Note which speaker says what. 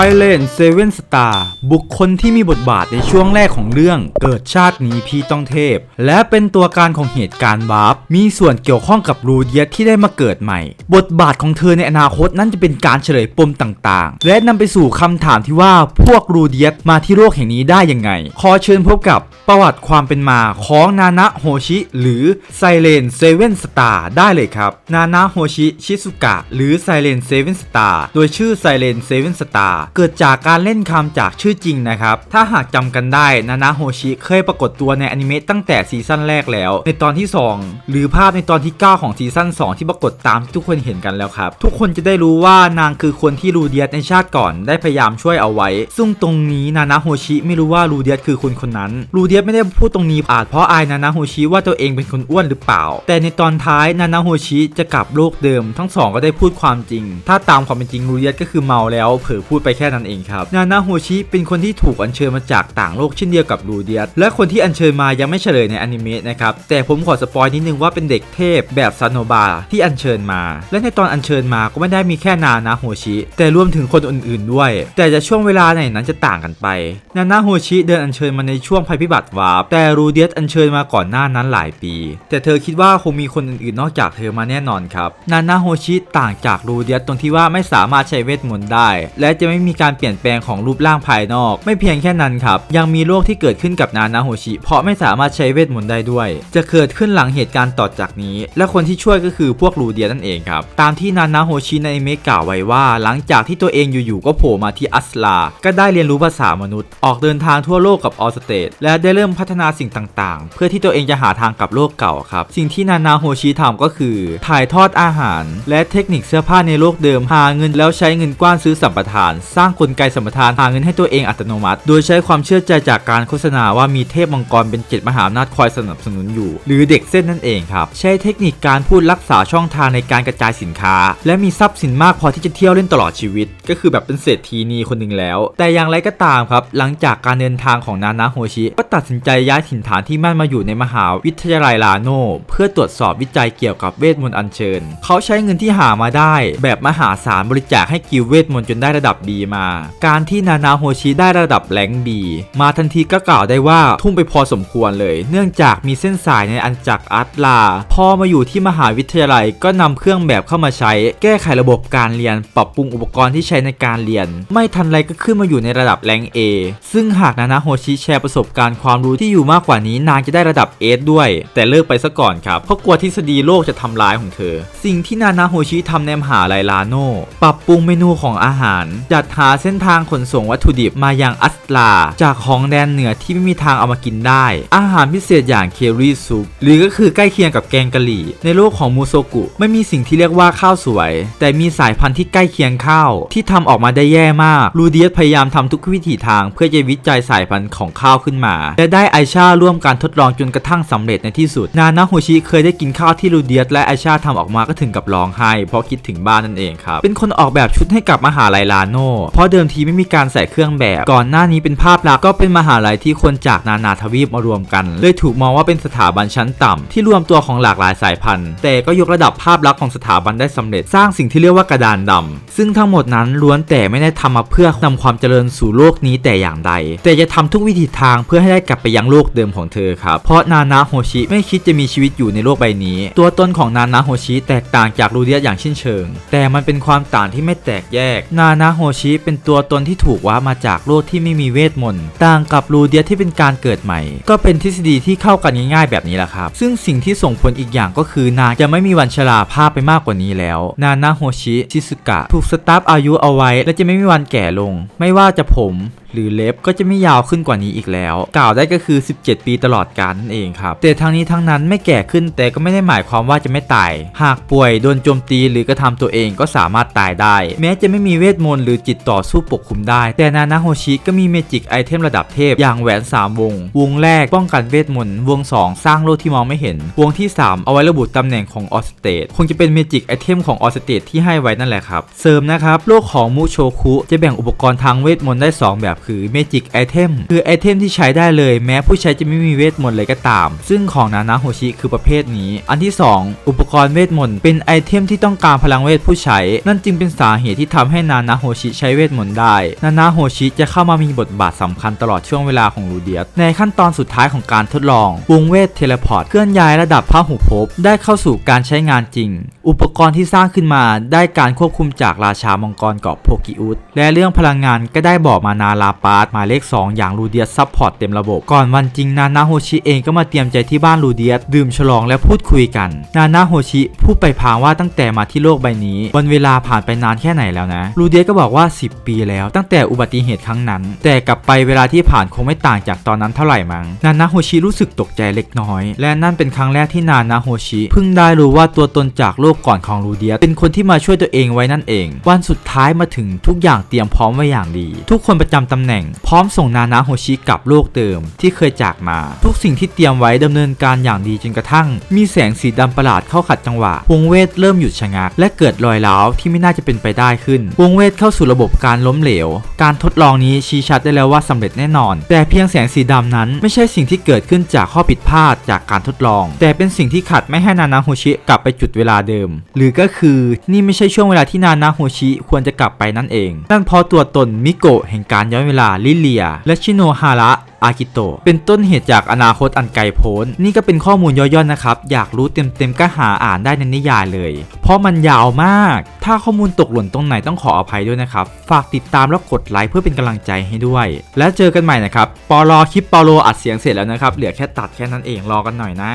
Speaker 1: Silent Seven Star บุคคลที่มีบทบาทในช่วงแรกของเรื่อง เกิดชาตินี้พี่ต้องเทพ และเป็นตัวการของเหตุการณ์วาร์ปมีส่วนเกี่ยวข้องกับรูเดียที่ได้มาเกิดใหม่ บทบาทของเธอในอนาคตนั่นจะเป็นการเฉลยปมต่างๆ และนำไปสู่คำถามที่ว่าพวกรูเดียมาที่โลกแห่งนี้ได้ยังไง ขอเชิญพบกับประวัติความเป็นมาของนานะโฮชิ หรือ Silent Seven Star ได้เลยครับ นานะโฮชิชิซุกะ หรือ Silent Seven Star โดยชื่อ Silent Seven Star เเกิดจากการเล่นคำจากชื่อจริงนะครับ ถ้าหากจำกันได้นานะโฮชิเคยปรากฏตัวในอนิเมะตั้งแต่ซีซั่นแรกแล้ว ในตอนที่ 2 หรือภาพในตอนที่ 9 ของซีซั่น2 ที่ปรากฏตามที่ทุกคนเห็นกันแล้วครับ ทุกคนจะได้รู้ว่านางคือคนที่รูเดียสในชาติก่อนได้พยายามช่วยเอาไว้ ซึ่งตรงนี้นานะโฮชิไม่รู้ว่ารูเดียสคือคนคนนั้นรูเดียสไม่ได้พูดตรงนี้อาจเพราะอายนานะโฮชิว่าตัวเองเป็นคนอ้วนหรือเปล่า แต่ในตอนท้ายนานะโฮชิจะกลับโลกเดิม ทั้งสองก็ได้พูดความจริง ถ้าตามความเป็นจริงรูเดียสก็คือเมาแล้วเผลอพูดไปแค่นั้นเองครับ นานะโฮชิเป็นคนที่ถูกอัญเชิญมาจากต่างโลกเช่นเดียวกับรูเดียสและคนที่อัญเชิญมายังไม่เฉลยในอนิเมะนะครับ แต่ผมขอสปอยนิดนึงว่าเป็นเด็กเทพแบบซานโนบาที่อัญเชิญมา และในตอนอัญเชิญมาก็ไม่ได้มีแค่นานะโฮชิ แต่รวมถึงคนอื่นๆด้วย แต่จะช่วงเวลาไหนนั้นจะต่างกันไป นานะโฮชิเดินอัญเชิญมาในช่วงภัยพิบัติวาร์ปแต่รูเดียสอัญเชิญมาก่อนหน้านั้นหลายปี แต่เธอคิดว่าคงมีคนอื่นๆนอกจากเธอมาแน่นอนครับ นานะโฮชิต่างจากรูเดียสตรงที่ว่าไม่สามารถใช้เวทมนต์ได้ และจะไม่มีการเปลี่ยนแปลงของรูปร่างภายนอก ไม่เพียงแค่นั้นครับ ยังมีโรคที่เกิดขึ้นกับนานะโฮชิ เพราะไม่สามารถใช้เวทมนต์ได้ด้วย จะเกิดขึ้นหลังเหตุการณ์ต่อจากนี้ และคนที่ช่วยก็คือพวกรูเดียนั่นเองครับ ตามที่นานะโฮชิในอเมกล่าวไว้ว่า หลังจากที่ตัวเองอยู่ๆก็โผล่มาที่อัสลา ก็ได้เรียนรู้ภาษามนุษย์ ออกเดินทางทั่วโลกกับออสเตดและได้เริ่มพัฒนาสิ่งต่างๆ เพื่อที่ตัวเองจะหาทางกลับโลกเก่าครับ สิ่งที่นานาโฮชิทำก็คือ ถ่ายทอดอาหาร และเทคนิคเสื้อผ้าในโลกเดิมหาเงินแล้วใช้เงินกว้านซื้อสัมปทานสร้างกลไกสมปทานหาเงินให้ตัวเองอัตโนมัติ โดยใช้ความเชื่อใจจากการโฆษณาว่ามีเทพมังกรเป็นเจ็ดมหาอำนาจคอยสนับสนุนอยู่ หรือเด็กเส้นนั่นเองครับ ใช้เทคนิคการพูดรักษาช่องทางในการกระจายสินค้า และมีทรัพย์สินมากพอที่จะเที่ยวเล่นตลอดชีวิต ก็คือแบบเป็นเศรษฐีนีคนหนึ่งแล้ว แต่อย่างไรก็ตามครับ หลังจากการเดินทางของนานาโฮชิก็ตัดสินใจย้ายถิ่นฐานที่มั่นมาอยู่ในมหาวิทยาลัยลาโนเพื่อตรวจสอบวิจัยเกี่ยวกับเวทมนต์อัญเชิญ เขาใช้เงินที่หามาได้ แบบมหาศาลบริจาคให้กิลด์เวทมนต์จนได้ระดับ B มา การที่นานาโฮชิได้ระดับแรงดีมาทันทีก็กล่าวได้ว่าทุ่มไปพอสมควรเลย เนื่องจากมีเส้นสายในอันจักรอัตลา พอมาอยู่ที่มหาวิทยาลัยก็นำเครื่องแบบเข้ามาใช้ แก้ไขระบบการเรียน ปรับปรุงอุปกรณ์ที่ใช้ในการเรียน ไม่ทันไรก็ขึ้นมาอยู่ในระดับแรง A ซึ่งหากนานาโฮชิแชร์ประสบการณ์ความรู้ที่อยู่มากกว่านี้นางจะได้ระดับ S ด้วย แต่เลิกไปซะก่อนครับ เพราะกลัวทฤษฎีโลกจะทำร้ายของเธอ สิ่งที่นานาโฮชิทำในมหาลัยลาโนปรับปรุงเมนูของอาหารจัดหาเส้นทางขนส่งวัตถุดิบมายังอัสลา จากของแดนเหนือที่ไม่มีทางเอามากินได้ อาหารพิเศษอย่างเครีซุปหรือก็คือใกล้เคียงกับแกงกะหรี่ ในโลกของมูโซกุไม่มีสิ่งที่เรียกว่าข้าวสวย แต่มีสายพันธุ์ที่ใกล้เคียงข้าว ที่ทำออกมาได้แย่มากลูเดียสพยายามทำทุกวิถีทาง เพื่อจะวิจัยสายพันธุ์ของข้าวขึ้นมา และได้ไอชาร่วมการทดลองจนกระทั่งสำเร็จในที่สุด นานาโฮชิเคยได้กินข้าวที่ลูเดียสและไอชาทำออกมาก็ถึงกับร้องไห้เพราะคิดถึงบ้านนั่นเองครับเป็นคนออกแบบชุดให้กับมหาลัยลาโนเพราะเดิมทีไม่มีการใส่เครื่องแบบ ก่อนหน้านี้เป็นภาพลักษณ์ก็เป็นมหาลัยที่คนจากนานาทวีปมารวมกัน เลยถูกมองว่าเป็นสถาบันชั้นต่ำที่รวมตัวของหลากหลายสายพันธุ์ แต่ก็ยกระดับภาพลักษณ์ของสถาบันได้สำเร็จสร้างสิ่งที่เรียกว่ากระดานดำซึ่งทั้งหมดนั้นล้วนแต่ไม่ได้ทำมาเพื่อนำความเจริญสู่โลกนี้แต่อย่างใด แต่จะทำทุกวิถีทางเพื่อให้ได้กลับไปยังโลกเดิมของเธอครับเพราะนานาโฮชิไม่คิดจะมีชีวิตอยู่ในโลกใบนี้ ตัวตนของนานาโฮชิแตกต่างจากรูเดียอย่างชิ้นเชิง แต่มันเป็นความต่างที่ไม่แตกแยก นานาโฮชิเป็นตัวตนที่ถูกว่ามาจากโลกที่ไม่มีเวทมนต์ต่างกับรูเดียที่เป็นการเกิดใหม่ ก็เป็นทฤษฎีที่เข้ากันง่ายๆแบบนี้แหละครับ ซึ่งสิ่งที่ส่งผลอีกอย่างก็คือนางจะไม่มีวันชราภาพไปมากกว่านี้แล้ว นานาโฮชิชิสุกะ ถูกสตาร์ฟอายุเอาไว้ และจะไม่มีวันแก่ลง ไม่ว่าจะผมหรือเล็บก็จะไม่ยาวขึ้นกว่านี้อีกแล้ว กล่าวได้ก็คือ 17 ปีตลอดกาลนั่นเองครับแต่ทั้งนี้ทั้งนั้นไม่แก่ขึ้นแต่ก็ไม่ได้หมายความว่าจะไม่ตาย หากป่วยโดนโจมตีหรือกระทำตัวเองก็สามารถตายได้ แม้จะไม่มีเวทมนต์หรือจิตต่อสู้ปกคุมได้ แต่นานาโฮชิก็มีเมจิกไอเทมระดับเทพอย่างแหวน 3 วง วงแรกป้องกันเวทมนต์วง 2 สร้างโลกที่มองไม่เห็น วงที่ 3 เอาไว้ระบุตำแหน่งของออสเตดคงจะเป็นเมจิกไอเทมของออสเตดที่ให้ไว้นั่นแหละครับเสริมนะครับโลกของมูโชคุจะแบ่งอุปกรณ์ทางเวทมนต์ได้ 2 แบบคือ Magic Item คือไอเทมที่ใช้ได้เลยแม้ผู้ใช้จะไม่มีเวทมนต์เลยก็ตาม ซึ่งของนานาโฮชิคือประเภทนี้ อันที่ 2 อุปกรณ์เวทมนต์เป็นไอเทมที่ต้องการพลังเวทผู้ใช้ นั่นจึงเป็นสาเหตุที่ทำให้นานาโฮชิใช้เวทมนต์ได้ นานาโฮชิจะเข้ามามีบทบาทสำคัญตลอดช่วงเวลาของลูเดียสในขั้นตอนสุดท้ายของการทดลองวงเวทเทเลพอร์ตเคลื่อนย้ายระดับพหุภพได้เข้าสู่การใช้งานจริง อุปกรณ์ที่สร้างขึ้นมาได้การควบคุมจากราชามังกรเกาะโพกิอุสและเรื่องพลังงานก็ได้บอกมานาลาปาร์ตหมายเลข 2 อย่างลูเดียสซัพพอร์ตเต็มระบบ ก่อนวันจริงนานาโฮชิเองก็มาเตรียมใจที่บ้านลูเดียสดื่มฉลองและพูดคุยกัน นานาโฮชิพูดไปพางว่าตั้งแต่มาที่โลกใบนี้วันเวลาผ่านไปนานแค่ไหนแล้วนะลูเดียสก็บอกว่า 10 ปีแล้ว ตั้งแต่อุบัติเหตุครั้งนั้น แต่กลับไปเวลาที่ผ่านคงไม่ต่างจากตอนนั้นเท่าไหร่มั้งนานาโฮชิรู้สึกตกใจเล็กน้อย และนั่นเป็นครั้งแรกที่นานาโฮชิเพิ่งได้รู้ว่าตัวตนจากโลกก่อนของลูเดียสเป็นคนที่มาช่วยตัวเองไว้นั่นเอง วันสุดท้ายมาถึงทุกอย่างเตรียมพร้อมไว้อย่างดี ทุกคนประจำตำแหน่ง พร้อมส่งนานาโฮชิกลับโลกเดิมที่เคยจากมา ทุกสิ่งที่เตรียมไว้ดำเนินการอย่างดีจนกระทั่ง มีแสงสีดำประหลาดเข้าขัดจังหวะ วงเวทเริ่มหยุดชะงัก และเกิดรอยร้าวที่ไม่น่าจะเป็นไปได้ขึ้น วงเวทเข้าสู่ระบบการล้มเหลว การทดลองนี้ชี้ชัดได้แล้วว่าสำเร็จแน่นอน แต่เพียงแสงสีดำนั้นไม่ใช่สิ่งที่เกิดขึ้นจากข้อผิดพลาดจากการทดลอง แต่เป็นสิ่งที่ขัดไม่ให้นานาโฮชิกลับไปจุดเวลาเดิม หรือก็คือนี่ไม่ใช่ช่วงเวลาที่นานาโฮชิควรจะกลับไปนั่นเอง นั่นเพราะตัวตนมิโกะแห่งการย้อนเวลาลิเลีย และชิโนฮาระอากิโตะเป็นต้นเหตุจากอนาคตอันไกลโพ้น นี่ก็เป็นข้อมูลย่อยๆนะครับ อยากรู้เต็มๆก็หาอ่านได้ในนิยายเลย เพราะมันยาวมาก ถ้าข้อมูลตกหล่นตรงไหนต้องขออภัยด้วยนะครับ ฝากติดตามแล้วกดไลค์เพื่อเป็นกำลังใจให้ด้วย แล้วเจอกันใหม่นะครับ ปอลอคลิปปาโลอัดเสียงเสร็จแล้วนะครับ เหลือแค่ตัดแค่นั้นเองรอกันหน่อยนะ